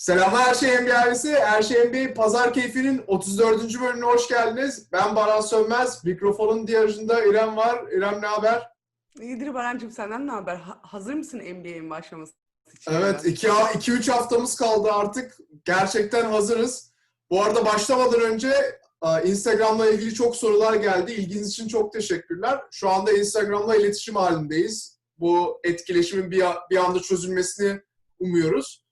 Selamlar her şey NBA ailesi. Her şey NBA Pazar Keyfi'nin 34. bölümüne hoş geldiniz. Ben Baran Sönmez. Mikrofonun diğer ucunda İrem var. İrem ne haber? İyidir Baran'cığım senden ne haber? Ha- hazır mısın NBA'in başlaması için? Evet 2-3 haftamız kaldı artık. Gerçekten hazırız. Bu arada başlamadan önce Instagram'la ilgili çok sorular geldi. İlginiz için çok teşekkürler. Şu anda Instagram'la iletişim halindeyiz. Bu etkileşimin bir, bir anda çözülmesini umuyoruz.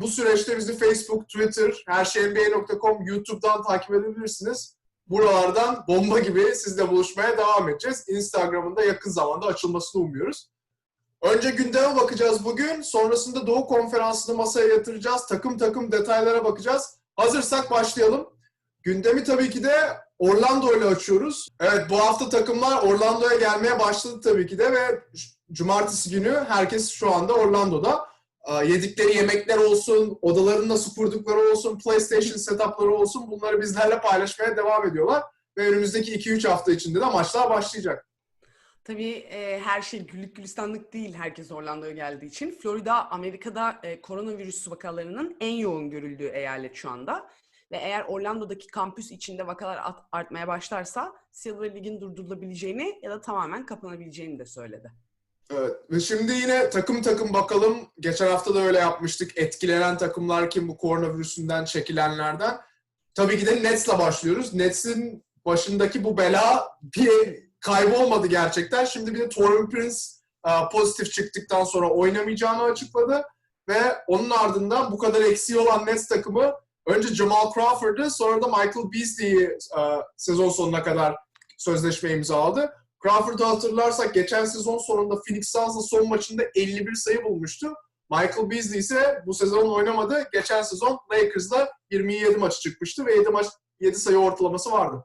Bu süreçte bizi Facebook, Twitter, herşeynba.com, YouTube'dan takip edebilirsiniz. Buralardan bomba gibi sizle buluşmaya devam edeceğiz. Instagram'ın da yakın zamanda açılmasını umuyoruz. Önce gündeme bakacağız bugün. Sonrasında Doğu Konferansı'nı masaya yatıracağız. Takım takım detaylara bakacağız. Hazırsak başlayalım. Gündemi tabii ki de Orlando ile açıyoruz. Evet bu hafta takımlar Orlando'ya gelmeye başladı tabii ki de ve cumartesi günü herkes şu anda Orlando'da. Yedikleri yemekler olsun, odalarını nasıl kurdukları olsun, PlayStation setupları olsun bunları bizlerle paylaşmaya devam ediyorlar. Ve önümüzdeki 2-3 hafta içinde de maçlar başlayacak. Tabii e, her şey güllük gülistanlık değil herkes Orlando'ya geldiği için. Florida, Amerika'da e, koronavirüs vakalarının en yoğun görüldüğü eyalet şu anda. Ve eğer Orlando'daki kampüs içinde vakalar at- artmaya başlarsa Silver League'in durdurulabileceğini ya da tamamen kapanabileceğini de söyledi. Evet. Ve şimdi yine takım takım bakalım. Geçen hafta da öyle yapmıştık. Etkilenen takımlar kim bu koronavirüsünden çekilenlerden. Tabii ki de Nets'le başlıyoruz. Nets'in başındaki bu bela bir kaybolmadı gerçekten. Şimdi bir de Torrey Prince e, pozitif çıktıktan sonra oynamayacağını açıkladı. Ve onun ardından bu kadar eksiği olan Nets takımı önce Jamal Crawford'ı sonra da Michael Beasley'i e, sezon sonuna kadar sözleşme imzaladı. Crawford'u hatırlarsak geçen sezon sonunda Phoenix Suns'la son maçında 51 sayı bulmuştu. Michael Beasley ise bu sezon oynamadı. Geçen sezon Lakers'la 27 maçı çıkmıştı ve 7 maç 7 sayı ortalaması vardı.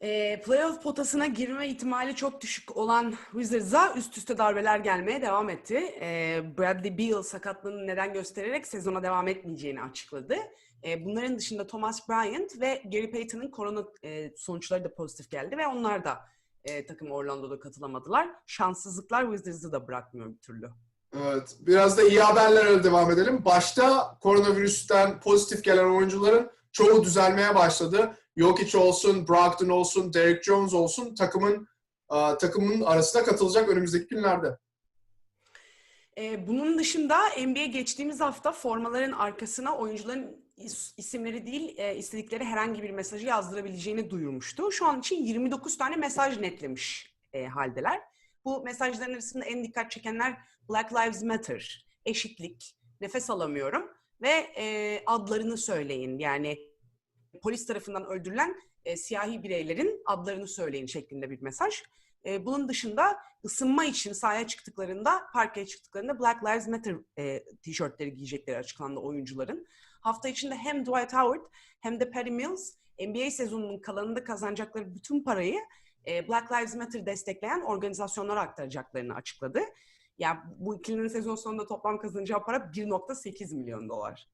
E, playoff potasına girme ihtimali çok düşük olan Wizards'a üst üste darbeler gelmeye devam etti. E, Bradley Beal sakatlığını neden göstererek sezona devam etmeyeceğini açıkladı. E, bunların dışında Thomas Bryant ve Gary Payton'ın korona e, sonuçları da pozitif geldi ve onlar da e, takım Orlando'da katılamadılar. Şanssızlıklar Wizards'ı da bırakmıyor bir türlü. Evet, biraz da iyi haberlerle devam edelim. Başta koronavirüsten pozitif gelen oyuncuların çoğu düzelmeye başladı. Jokic olsun, Brogdon olsun, Derek Jones olsun takımın e, takımın arasına katılacak önümüzdeki günlerde. Ee, bunun dışında NBA geçtiğimiz hafta formaların arkasına oyuncuların is- isimleri değil, e, istedikleri herhangi bir mesajı yazdırabileceğini duyurmuştu. Şu an için 29 tane mesaj netlemiş e, haldeler. Bu mesajların arasında en dikkat çekenler Black Lives Matter, eşitlik, nefes alamıyorum ve e, adlarını söyleyin. Yani polis tarafından öldürülen e, siyahi bireylerin adlarını söyleyin şeklinde bir mesaj. E, bunun dışında ısınma için sahaya çıktıklarında, parkeye çıktıklarında Black Lives Matter e, tişörtleri giyecekleri açıklandı oyuncuların. Hafta içinde hem Dwight Howard hem de Patty Mills NBA sezonunun kalanında kazanacakları bütün parayı e, Black Lives Matter destekleyen organizasyonlara aktaracaklarını açıkladı. Yani bu ikilinin sezon sonunda toplam kazanacağı para 1.8 milyon dolar.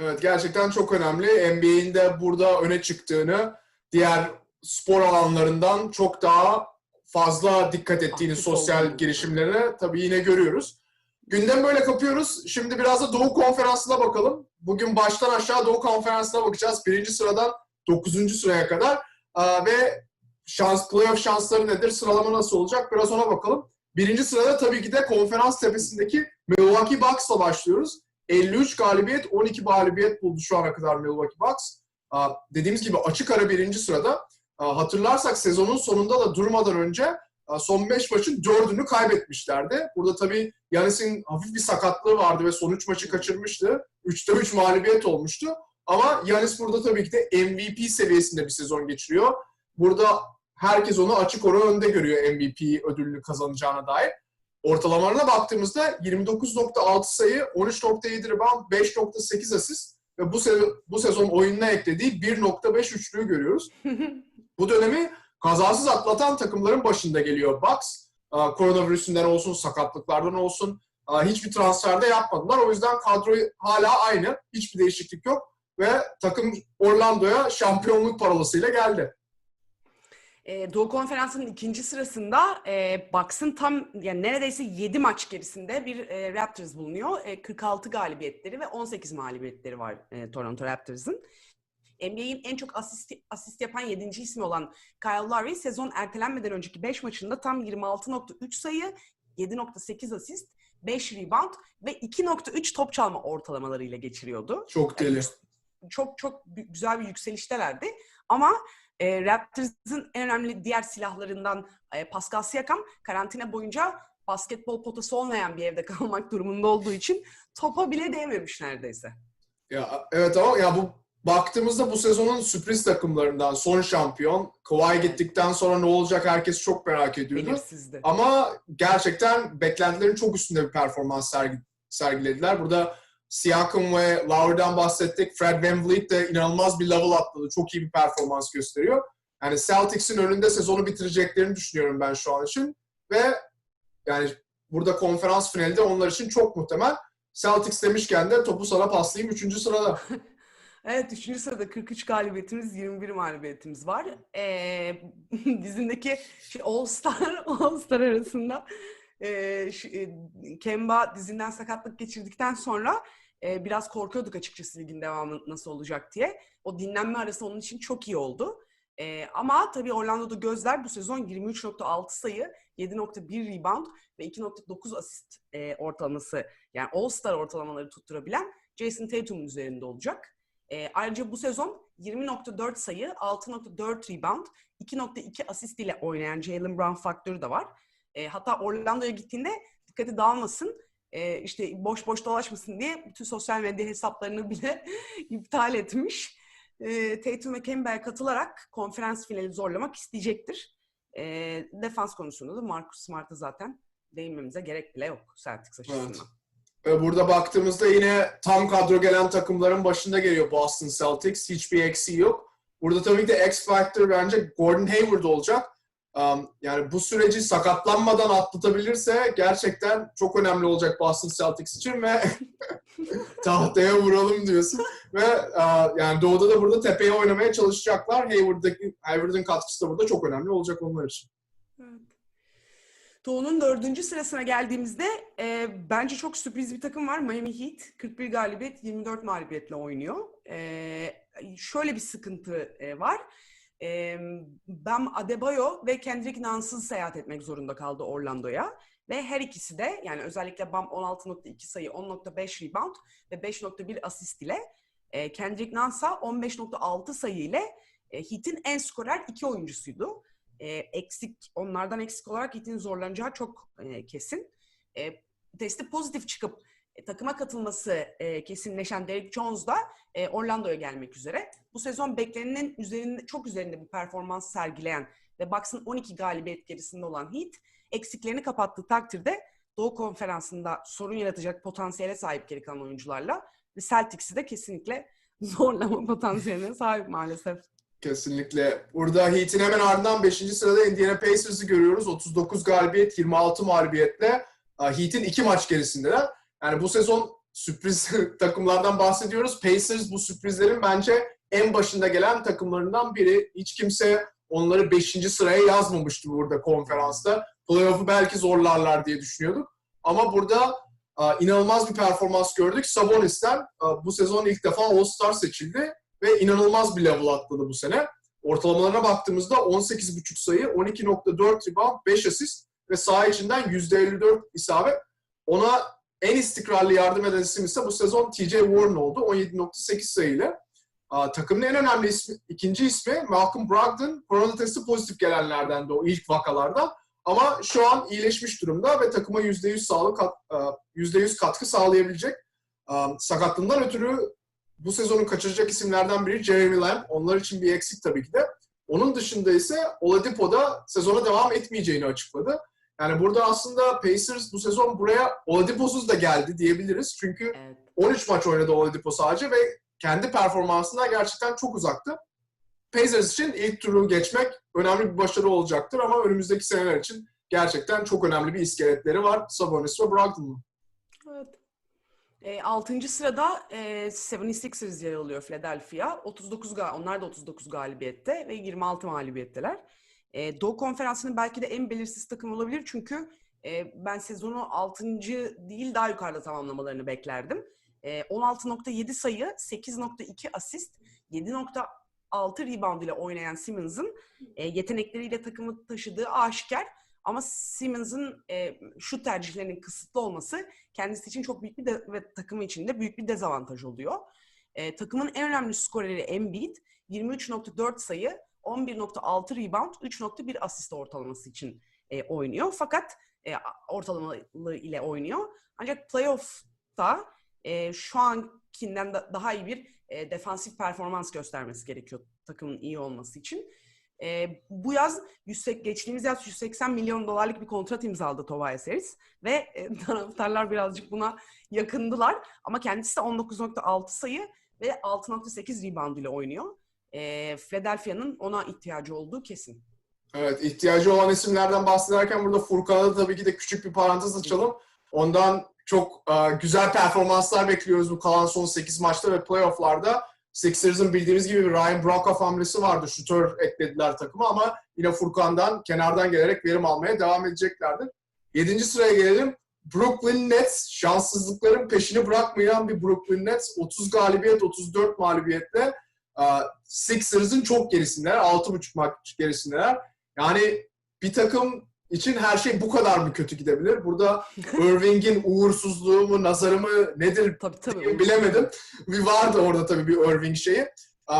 Evet gerçekten çok önemli. NBA'in de burada öne çıktığını, diğer spor alanlarından çok daha fazla dikkat ettiğini sosyal girişimlerine tabii yine görüyoruz. Gündem böyle kapıyoruz. Şimdi biraz da Doğu Konferansı'na bakalım. Bugün baştan aşağı Doğu Konferansı'na bakacağız. Birinci sıradan dokuzuncu sıraya kadar. Ve şans, playoff şansları nedir? Sıralama nasıl olacak? Biraz ona bakalım. Birinci sırada tabii ki de konferans tepesindeki Milwaukee Bucks'la başlıyoruz. 53 galibiyet, 12 mağlubiyet buldu şu ana kadar Milwaukee Bucks. Dediğimiz gibi açık ara birinci sırada. Hatırlarsak sezonun sonunda da durmadan önce son 5 maçın 4'ünü kaybetmişlerdi. Burada tabii Yanis'in hafif bir sakatlığı vardı ve son 3 maçı kaçırmıştı. 3'te 3 mağlubiyet olmuştu. Ama Yanis burada tabii ki de MVP seviyesinde bir sezon geçiriyor. Burada herkes onu açık oran önde görüyor MVP ödülünü kazanacağına dair. Ortalamalarına baktığımızda 29.6 sayı, 13.7 rebound, 5.8 asist ve bu, se- bu sezon oyununa eklediği 1.5 üçlüğü görüyoruz. Bu dönemi kazasız atlatan takımların başında geliyor Bucks. Koronavirüsünden olsun, sakatlıklardan olsun hiçbir transferde yapmadılar. O yüzden kadro hala aynı. Hiçbir değişiklik yok. Ve takım Orlando'ya şampiyonluk parolasıyla geldi. E, Doğu Konferansı'nın ikinci sırasında e, Bucks'ın tam yani neredeyse 7 maç gerisinde bir e, Raptors bulunuyor. E, 46 galibiyetleri ve 18 mağlubiyetleri var e, Toronto Raptors'ın. NBA'in en çok asist, asist yapan 7. ismi olan Kyle Lowry sezon ertelenmeden önceki 5 maçında tam 26.3 sayı, 7.8 asist, 5 rebound ve 2.3 top çalma ortalamalarıyla geçiriyordu. Çok deli. Çok çok bü- güzel bir yükseliştelerdi. Ama e, Raptors'ın en önemli diğer silahlarından e, Pascal Siakam karantina boyunca basketbol potası olmayan bir evde kalmak durumunda olduğu için topa bile değmemiş neredeyse. Ya evet ama ya bu baktığımızda bu sezonun sürpriz takımlarından son şampiyon. Kawhi gittikten sonra ne olacak herkes çok merak ediyordu. Belirsizdi. Ama gerçekten beklentilerin çok üstünde bir performans sergi, sergilediler. Burada Siakam ve Lowry'den bahsettik. Fred VanVleet de inanılmaz bir level atladı. Çok iyi bir performans gösteriyor. Yani Celtics'in önünde sezonu bitireceklerini düşünüyorum ben şu an için. Ve yani burada konferans finalde onlar için çok muhtemel. Celtics demişken de topu sana paslayayım 3. sırada. Evet, üçüncü sırada 43 galibiyetimiz, 21 mağlubiyetimiz var. Ee, dizindeki şey, All Star, All Star arasında e, şu, e, Kemba dizinden sakatlık geçirdikten sonra e, biraz korkuyorduk açıkçası ligin devamı nasıl olacak diye. O dinlenme arası onun için çok iyi oldu. E, ama tabii Orlando'da gözler bu sezon 23.6 sayı, 7.1 rebound ve 2.9 asist e, ortalaması yani All Star ortalamaları tutturabilen Jason Tatum'un üzerinde olacak. E, ayrıca bu sezon 20.4 sayı, 6.4 rebound, 2.2 asist ile oynayan Jalen Brown faktörü de var. E, hatta Orlando'ya gittiğinde dikkati dağılmasın, e, işte boş boş dolaşmasın diye bütün sosyal medya hesaplarını bile iptal etmiş. E, Tatum ve Kemba'ya katılarak konferans finali zorlamak isteyecektir. E, defans konusunda da Marcus Smart'a zaten değinmemize gerek bile yok Celtics açısından. Evet. Ve Burada baktığımızda yine tam kadro gelen takımların başında geliyor Boston Celtics. Hiçbir eksiği yok. Burada tabii ki de X Factor bence Gordon Hayward olacak. Um, yani bu süreci sakatlanmadan atlatabilirse gerçekten çok önemli olacak Boston Celtics için ve tahtaya vuralım diyorsun. ve uh, yani Doğu'da da burada tepeye oynamaya çalışacaklar. Hayward'daki, Hayward'ın katkısı da burada çok önemli olacak onlar için. Evet. Doğu'nun dördüncü sırasına geldiğimizde e, bence çok sürpriz bir takım var. Miami Heat 41 galibiyet 24 mağlubiyetle oynuyor. E, şöyle bir sıkıntı e, var. E, Bam Adebayo ve Kendrick Nuns'ız seyahat etmek zorunda kaldı Orlando'ya. Ve her ikisi de yani özellikle Bam 16.2 sayı, 10.5 rebound ve 5.1 asist ile e, Kendrick Nuns'a 15.6 sayı ile e, Heat'in en skorer iki oyuncusuydu e, eksik onlardan eksik olarak Heat'in zorlanacağı çok e, kesin. E, testi pozitif çıkıp e, takıma katılması e, kesinleşen Derek Jones da e, Orlando'ya gelmek üzere. Bu sezon beklenenin üzerinde çok üzerinde bir performans sergileyen ve Bucks'ın 12 galibiyet gerisinde olan Heat eksiklerini kapattığı takdirde Doğu Konferansı'nda sorun yaratacak potansiyele sahip geri kalan oyuncularla ve Celtics'i de kesinlikle zorlama potansiyeline sahip maalesef. Kesinlikle. Burada Heat'in hemen ardından 5. sırada Indiana Pacers'ı görüyoruz. 39 galibiyet, 26 mağlubiyetle. Heat'in 2 maç gerisindeler. Yani bu sezon sürpriz takımlardan bahsediyoruz. Pacers bu sürprizlerin bence en başında gelen takımlarından biri. Hiç kimse onları 5. sıraya yazmamıştı burada konferansta. Playoff'u belki zorlarlar diye düşünüyorduk. Ama burada inanılmaz bir performans gördük. Sabonis'ten bu sezon ilk defa All-Star seçildi ve inanılmaz bir level atladı bu sene. Ortalamalarına baktığımızda 18.5 sayı, 12.4 rebound, 5 asist ve saha içinden %54 isabet. Ona en istikrarlı yardım eden isim ise bu sezon TJ Warren oldu. 17.8 sayıyla. Takımın en önemli ismi, ikinci ismi Malcolm Brogdon. Korona testi pozitif gelenlerden de o ilk vakalardan. Ama şu an iyileşmiş durumda ve takıma %100 sağlık %100 katkı sağlayabilecek. Sakatlığından ötürü bu sezonun kaçıracak isimlerden biri Jeremy Lamb. Onlar için bir eksik tabii ki de. Onun dışında ise Oladipo da sezona devam etmeyeceğini açıkladı. Yani burada aslında Pacers bu sezon buraya Oladipo'suz da geldi diyebiliriz. Çünkü Evet. 13 maç oynadı Oladipo sadece ve kendi performansından gerçekten çok uzaktı. Pacers için ilk turu geçmek önemli bir başarı olacaktır ama önümüzdeki seneler için gerçekten çok önemli bir iskeletleri var Sabonis ve Brogdon'un. Evet. E, 6. sırada e, 76ers yer alıyor Philadelphia. 39 gal onlar da 39 galibiyette ve 26 mağlubiyetteler. E, Doğu Konferansı'nın belki de en belirsiz takım olabilir çünkü e, ben sezonu 6. değil daha yukarıda tamamlamalarını beklerdim. E, 16.7 sayı, 8.2 asist, 7.6 rebound ile oynayan Simmons'ın e, yetenekleriyle takımı taşıdığı aşikar. Ama Simmons'ın e, şut tercihlerinin kısıtlı olması kendisi için çok büyük bir de, ve takımı için de büyük bir dezavantaj oluyor. E, takımın en önemli skoreri Embiid 23.4 sayı, 11.6 rebound, 3.1 asist ortalaması için e, oynuyor. Fakat e, ortalamalı ile oynuyor. Ancak playoff'ta e, şu ankinden da, daha iyi bir e, defansif performans göstermesi gerekiyor takımın iyi olması için. E, bu yaz 100, geçtiğimiz yaz 180 milyon dolarlık bir kontrat imzaladı Tobias Harris ve e, taraftarlar birazcık buna yakındılar. Ama kendisi de 19.6 sayı ve 6.8 rebound ile oynuyor. E, Philadelphia'nın ona ihtiyacı olduğu kesin. Evet, ihtiyacı olan isimlerden bahsederken burada Furkan'a tabii ki de küçük bir parantez açalım. Ondan çok e, güzel performanslar bekliyoruz bu kalan son 8 maçta ve playofflarda. Sixers'ın bildiğimiz gibi bir Ryan Brokoff hamlesi vardı. Şutör eklediler takıma ama yine Furkan'dan, kenardan gelerek verim almaya devam edeceklerdir. 7. sıraya gelelim. Brooklyn Nets şanssızlıkların peşini bırakmayan bir Brooklyn Nets 30 galibiyet 34 mağlubiyetle e, Sixers'ın çok gerisindeler. 6.5 maç gerisindeler. Yani bir takım için her şey bu kadar mı kötü gidebilir? Burada Irving'in uğursuzluğu mu, nazarı mı nedir Tabii tabii. bilemedim. Bir vardı orada tabii bir Irving şeyi.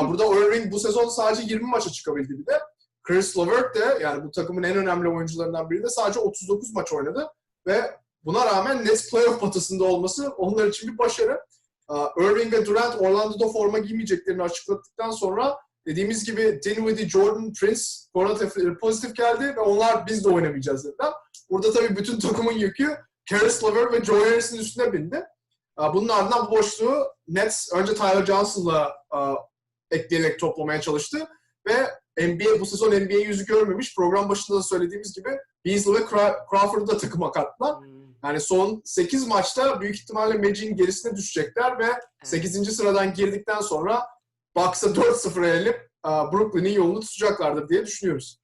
Burada Irving bu sezon sadece 20 maça çıkabildi bir de. Chris LeVert de yani bu takımın en önemli oyuncularından biri de sadece 39 maç oynadı. Ve buna rağmen Nets playoff potasında olması onlar için bir başarı. Irving ve Durant Orlando'da forma giymeyeceklerini açıkladıktan sonra dediğimiz gibi Dinwiddie, Jordan, Prince korona testleri pozitif geldi ve onlar biz de oynamayacağız dediler. Burada tabii bütün takımın yükü Caris LeVert ve Joe Harris'in üstüne bindi. Bunun ardından bu boşluğu Nets önce Tyler Johnson'la ekleyerek toplamaya çalıştı ve NBA bu sezon NBA yüzü görmemiş. Program başında da söylediğimiz gibi Beasley ve Cra- Crawford'u da takıma kattılar. Hmm. Yani son 8 maçta büyük ihtimalle Magic'in gerisine düşecekler ve 8. sıradan girdikten sonra Bucks'a 4-0 yenilip aa, Brooklyn'in yolunu tutacaklardır diye düşünüyoruz.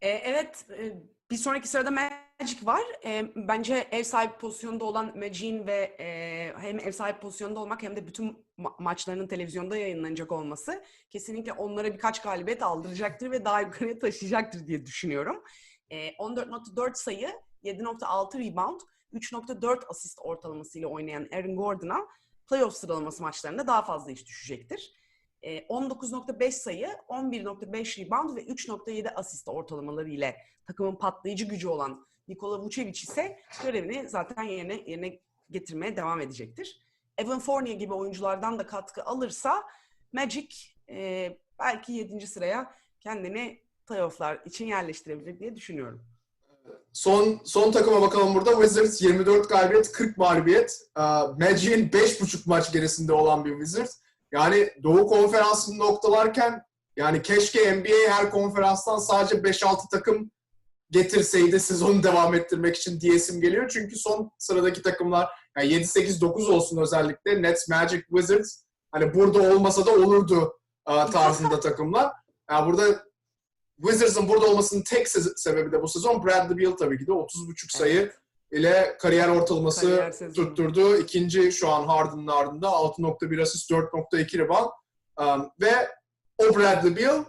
E, evet, e, bir sonraki sırada Magic var. E, bence ev sahibi pozisyonda olan Magic'in ve e, hem ev sahibi pozisyonda olmak hem de bütün ma- maçlarının televizyonda yayınlanacak olması kesinlikle onlara birkaç galibiyet aldıracaktır ve daha yukarıya taşıyacaktır diye düşünüyorum. E, 14.4 sayı, 7.6 rebound, 3.4 asist ortalamasıyla oynayan Aaron Gordon'a playoff sıralaması maçlarında daha fazla iş düşecektir. E, 19.5 sayı, 11.5 rebound ve 3.7 asist ortalamaları ile takımın patlayıcı gücü olan Nikola Vucevic ise görevini zaten yerine, yerine getirmeye devam edecektir. Evan Fournier gibi oyunculardan da katkı alırsa Magic e, belki 7. sıraya kendini playofflar için yerleştirebilir diye düşünüyorum. Son son takıma bakalım burada. Wizards 24 galibiyet, 40 mağlubiyet. Magic'in 5.5 maç gerisinde olan bir Wizards. Yani Doğu Konferansı'nı noktalarken yani keşke NBA her konferanstan sadece 5-6 takım getirseydi sezonu devam ettirmek için diyesim geliyor. Çünkü son sıradaki takımlar yani 7-8-9 olsun özellikle Nets, Magic, Wizards hani burada olmasa da olurdu aa, tarzında takımlar. Yani burada Wizards'ın burada olmasının tek se- sebebi de bu sezon Bradley Beal tabii ki de 30.5 sayı ile kariyer ortalaması Kariyer tutturdu. İkinci şu an Harden'ın ardında 6.1 asist, 4.2 rebound. Um, ve o Bradley Beal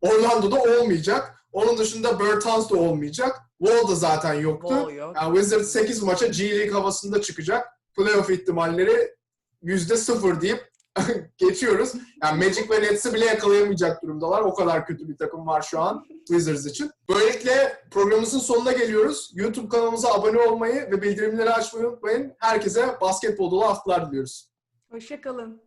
Orlando'da olmayacak. Onun dışında Bertans da olmayacak. Wall da zaten yoktu. Yok. Yani Wizards 8 maça G League havasında çıkacak. Playoff ihtimalleri %0 deyip geçiyoruz. Yani Magic ve Nets'i bile yakalayamayacak durumdalar. O kadar kötü bir takım var şu an Wizards için. Böylelikle programımızın sonuna geliyoruz. YouTube kanalımıza abone olmayı ve bildirimleri açmayı unutmayın. Herkese basketbol dolu haftalar diliyoruz. Hoşçakalın.